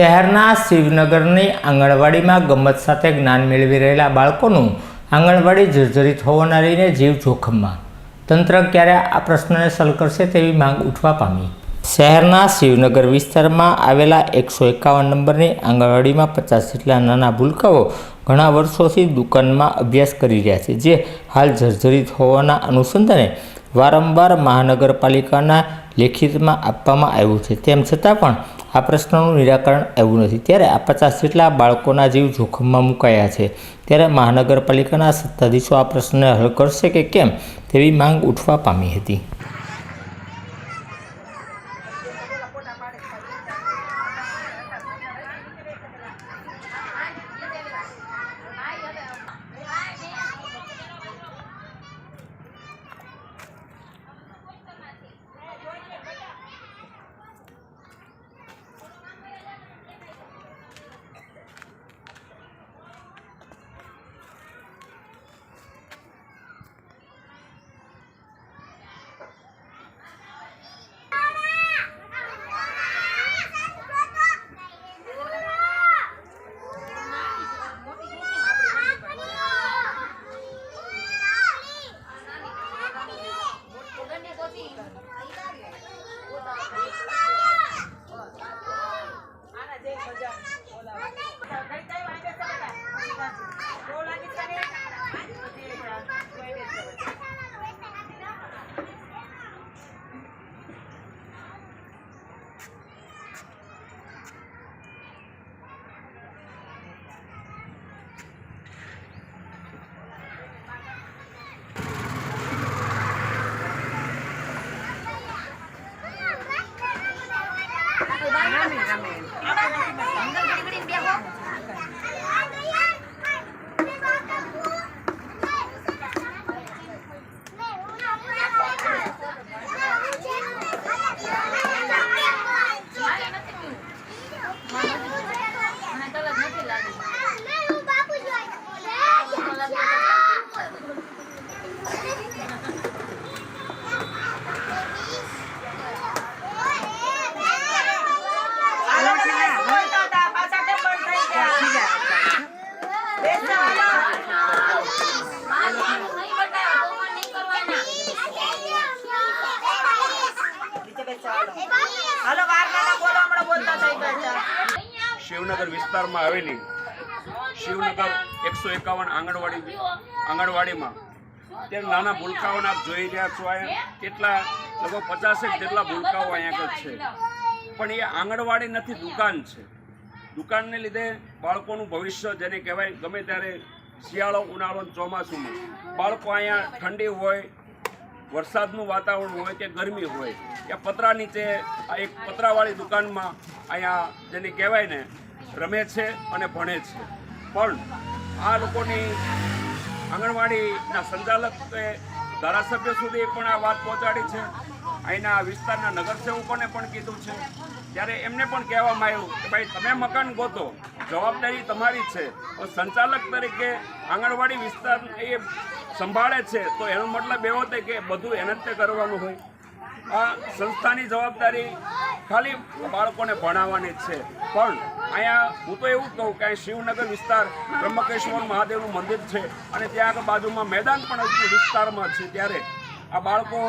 શહેરના શિવનગરની આંગણવાડીમાં ગમત સાથે જ્ઞાન મેળવી રહેલા બાળકોનું આંગણવાડી જર્જરિત હોવાના લઈને જીવ જોખમમાં. તંત્ર ક્યારે આ પ્રશ્નને સલ કરશે તેવી માંગ ઉઠવા પામી. શહેરના શિવનગર વિસ્તારમાં આવેલા એકસો એકાવન નંબરની આંગણવાડીમાં પચાસ જેટલા નાના ભૂલકાઓ ઘણા વર્ષોથી દુકાનમાં અભ્યાસ કરી રહ્યા છે, જે હાલ જર્જરિત હોવાના અનુસંધાને વારંવાર મહાનગરપાલિકાના લેખિતમાં આપવામાં આવ્યું છે. તેમ છતાં પણ આ પ્રશ્નનું નિરાકરણ એવું નથી. ત્યારે આ પચાસ જેટલા બાળકોના જીવ જોખમમાં મુકાયા છે. ત્યારે મહાનગરપાલિકાના સત્તાધીશો આ પ્રશ્નને હલ કરશે કે કેમ તેવી માંગ ઉઠવા પામી હતી. હાલો શિવનગર વિસ્તારમાં આવેલી શિવનગર એકસો એકાવન આંગણવાડી આંગણવાડીમાં. અત્યારે નાના ભૂલકાઓને આપ જોઈ રહ્યા છો. અહીંયા કેટલા લગભગ પચાસેક જેટલા ભૂલકાઓ અહીંયા આગળ છે. પણ એ આંગણવાડી નથી, દુકાન છે. દુકાનને લીધે બાળકોનું ભવિષ્ય જેને કહેવાય, ગમે ત્યારે શિયાળો ઉનાળો ચોમાસુમાં. બાળકો અહીંયા ઠંડી હોય, વરસાદનું વાતાવરણ હોય કે ગરમી હોય કે પતરા નીચે એક પતરાવાળી દુકાનમાં અહીંયા જેને કહેવાય ને રમે છે અને ભણે છે. પણ આ લોકોની આંગણવાડીના સંચાલકે ધારાસભ્ય સુધી પણ આ વાત પહોંચાડી છે. અહીંના વિસ્તારના નગરસેવકોને પણ કીધું છે. ત્યારે એમને પણ કહેવામાં આવ્યું કે ભાઈ, તમે મકાન ગોતો, જવાબદારી તમારી છે. સંચાલક તરીકે આંગણવાડી વિસ્તાર એ સંભાળે છે, તો એનો મતલબ એવો થાય કે બધું એને જ કરવાનું હોય. આ સંસ્થાની જવાબદારી ખાલી બાળકોને ભણાવવાની છે. પણ અહીંયા હું તો એવું કહું કે શિવનગર વિસ્તાર બ્રહ્મકેશ્વર મહાદેવનું મંદિર છે અને ત્યાં આગળ બાજુમાં મેદાન પણ વિસ્તારમાં છે ત્યારે આ બાળકો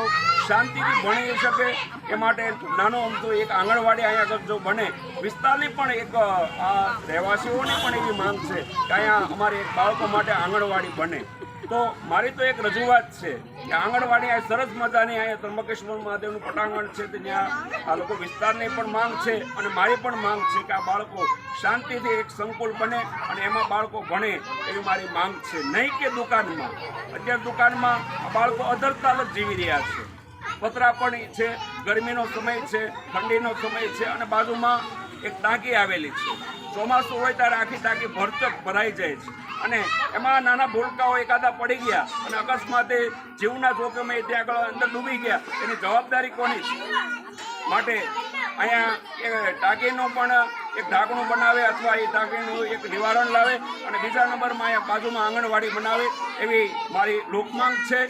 શાંતિથી ભણી શકે એ માટે નાનો અમથો એક આંગણવાડી અહીંયા આગળ જો બને, વિસ્તારની પણ એક આ રહેવાસીઓની પણ એવી માંગ છે કે અહીંયા અમારે એક બાળકો માટે આંગણવાડી બને. તો મારી તો એક રજૂઆત છે કે આંગણવાડી આ સરસ મજાની અહીંયા ત્રંબકેશ્વર મહાદેવનું પટાંગણ છે તે ત્યાં આ લોકો વિસ્તારની પણ માંગ છે અને મારી પણ માંગ છે કે આ બાળકો શાંતિથી એક સંકુલ બને અને એમાં બાળકો ભણે એવી મારી માંગ છે. નહીં કે દુકાનમાં. અત્યારે દુકાનમાં બાળકો અધરતાલ જ જીવી રહ્યા છે. પતરા પણ છે, ગરમીનો સમય છે, ઠંડીનો સમય છે અને બાજુમાં એક ટાંકી આવેલી છે. ચોમાસું હોય ત્યારે આખી ટાંકી ભરચક ભરાઈ જાય છે. અને એમાં નાના ભૂલકાઓ એકાદા પડી ગયા અને અકસ્માતે જીવના જોખમે ત્યાં આગળ અંદર ડૂબી ગયા. એની જવાબદારી કોની માટે અહીંયા એ ટાંકીનું પણ એક ઢાંકણું બનાવે અથવા એ ટાંકીનું એક નિવારણ લાવે અને બીજા નંબરમાં અહીંયા બાજુમાં આંગણવાડી બનાવે એવી મારી લોકમાંગ છે.